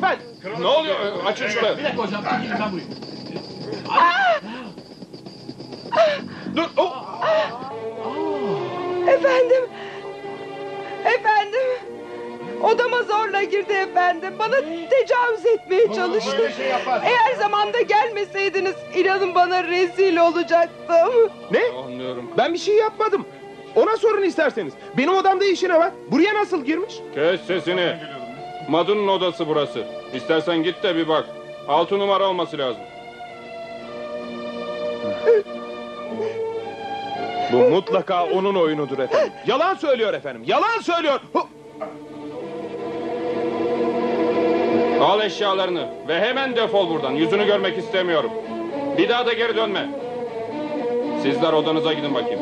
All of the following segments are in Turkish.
lütfen. Ne oluyor? Açın şurayı. Bir dakika hocam. Gidin ben buraya. Dur. Oh. Efendim. Efendim. Odama zorla girdi efendim. Bana tecavüz etmeye çalıştı. şey yapar. Eğer zamanda gelmeseydiniz inanın bana rezil olacaktım. Ne? Anlıyorum. Ben bir şey yapmadım. Ona sorun isterseniz. Benim odamda işi ne var? Buraya nasıl girmiş? Kes sesini. Madun'un odası burası. İstersen git de bir bak. Altı numara olması lazım. Bu mutlaka onun oyunudur efendim. Yalan söylüyor efendim. Yalan söylüyor. Hu- Al eşyalarını ve hemen defol buradan. Yüzünü görmek istemiyorum. Bir daha da geri dönme. Sizler odanıza gidin bakayım.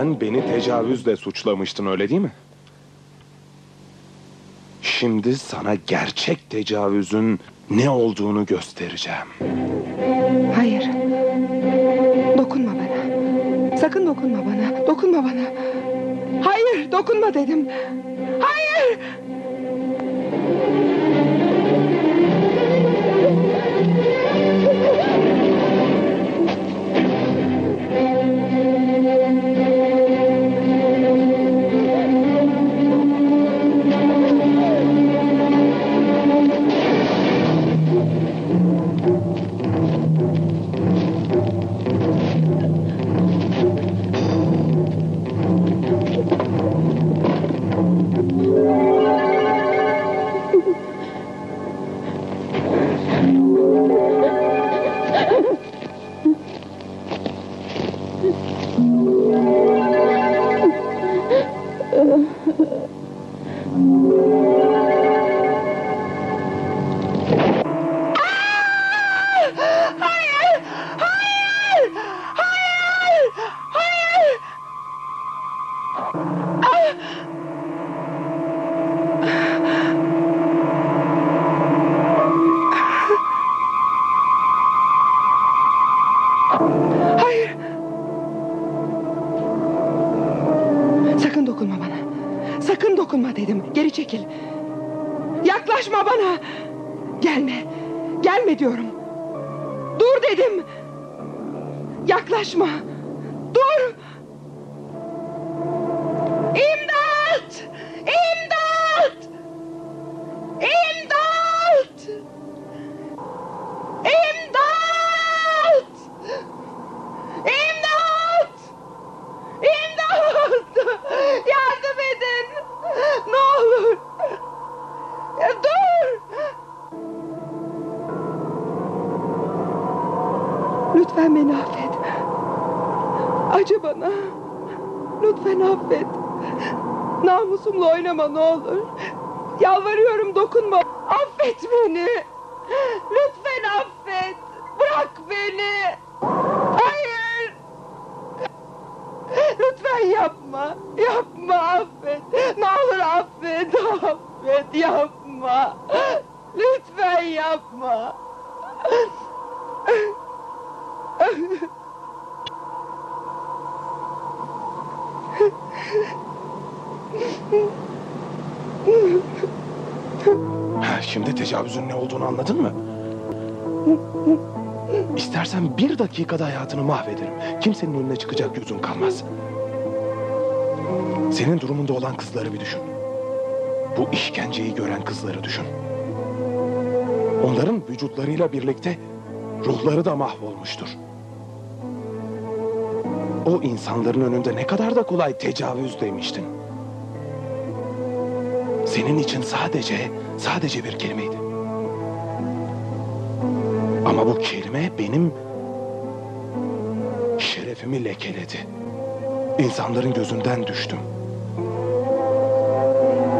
Sen beni tecavüzle suçlamıştın öyle değil mi? Şimdi sana gerçek tecavüzün ne olduğunu göstereceğim. Hayır. Dokunma bana. Sakın dokunma bana. Dokunma bana. Hayır dokunma dedim. Hayır. Dokunma dedim. Geri çekil. Yaklaşma bana. Gelme. Gelme diyorum. Dur dedim. Yaklaşma. Dur. Lütfen beni affet. Acı bana. Lütfen affet. Namusumla oynama ne olur. Yalvarıyorum dokunma. Affet beni. Lütfen affet. Bırak beni. Hayır. Lütfen yapma. Yapma affet. Ne olur affet. Affet. Yapma. Lütfen yapma. Şimdi tecavüzün ne olduğunu anladın mı? İstersen bir dakikada hayatını mahvederim. Kimsenin önüne çıkacak yüzün kalmaz. Senin durumunda olan kızları bir düşün. Bu işkenceyi gören kızları düşün. Onların vücutlarıyla birlikte ruhları da mahvolmuştur. O insanların önünde ne kadar da kolay tecavüz demiştin. Senin için sadece, sadece bir kelimeydi. Ama bu kelime benim şerefimi lekeledi. İnsanların gözünden düştüm.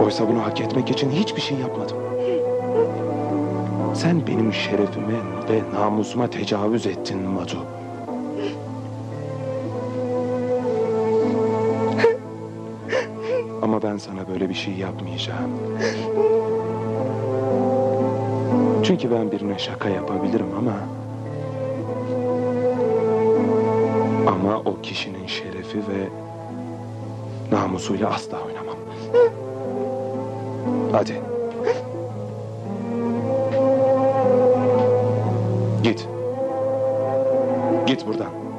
Oysa bunu hak etmek için hiçbir şey yapmadım. Sen benim şerefime ve namusuma tecavüz ettin Madu. Ben sana böyle bir şey yapmayacağım. Çünkü ben birine şaka yapabilirim ama... Ama o kişinin şerefi ve namusuyla asla oynamam. Hadi. Git. Git buradan.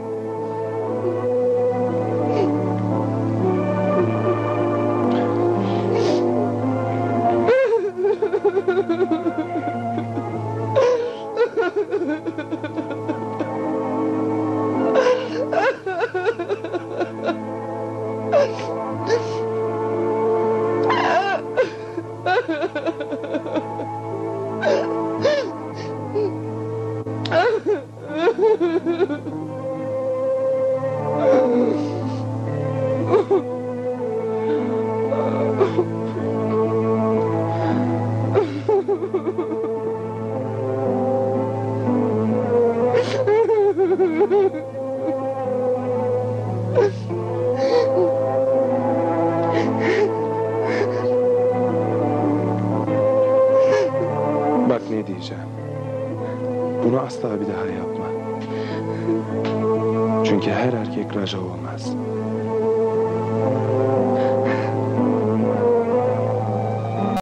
Ne diyeceğim. Bunu asla bir daha yapma. Çünkü her erkek raja olmaz.